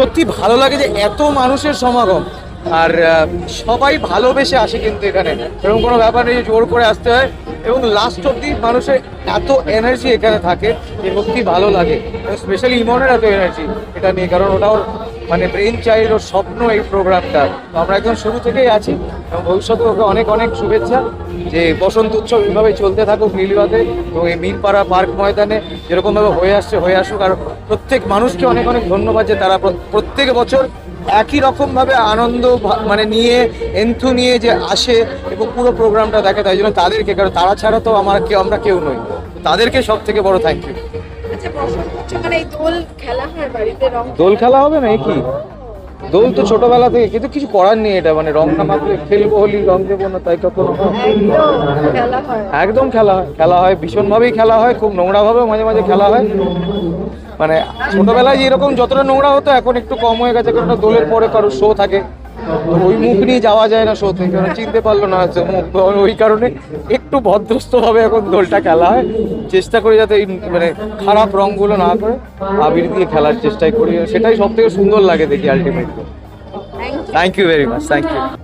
সত্যি ভালো লাগে যে এত মানুষের সমাগম। আর সবাই ভালোবেসে আসে কিন্তু এখানে। এরকম কোনো ব্যাপার নেই জোর করে আসতে হয়। এবং লাস্ট অব্দি মানুষের এত এনার্জি এখানে থাকে যে সত্যি ভালো লাগে। স্পেশালি ইমনের এত এনার্জি এটা নিয়ে, কারণ ওটা ওর মানে ব্রেন চাইল্ড ওর স্বপ্ন এই প্রোগ্রামটা তো আমরা একদম শুরু থেকেই আছি এবং ভবিষ্যতে ওকে অনেক অনেক শুভেচ্ছা যে বসন্ত উৎসব এইভাবে চলতে থাকুক নীলবাদে এবং এই মিনপাড়া পার্ক ময়দানে যেরকমভাবে হয়ে আসছে, হয়ে আসুক। আর প্রত্যেক মানুষকে অনেক অনেক ধন্যবাদ যে তারা প্র- প্রত্যেক বছর একই রকমভাবে আনন্দ মানে নিয়ে, এন্থু নিয়ে যে আসে এবং পুরো প্রোগ্রামটা দেখে, তাই জন্য তাদেরকে, কারণ তারা ছাড়া তো আমার কেউ আমরা কেউ নই। তাদেরকে সব থেকে বড় থ্যাংক ইউ বসন্ত এই দোল খেলা হয় বাড়িতে রং দোল খেলা হবে না কি দোল তো ছোটবেলা থেকে কিন্তু কিছু করার নেই এটা মানে রং না মাখলে খেলব হোলি রং দেবো না তাই কখনো একদম খেলা হয় খেলা হয় ভীষণভাবেই খেলা হয় খুব নোংরাভাবেও মাঝে মাঝে খেলা হয়। মানে ছোটবেলায় যেরকম যতটা নোংরা হতো এখন একটু কম হয়ে গেছে কারণ দোলের পরে কারও শো থাকে। ওই মুখ নিয়ে যাওয়া যায় না সত্যি কারণ চিনতে পারল না হচ্ছে মুখ। ওই কারণে একটু ভদ্রস্থভাবে এখন দোলটা খেলা হয়। চেষ্টা করি যাতে এই মানে খারাপ রঙগুলো না করে আবির দিয়ে খেলার চেষ্টাই করি। সেটাই সব থেকে সুন্দর লাগে দেখি ultimately thank you very much thank you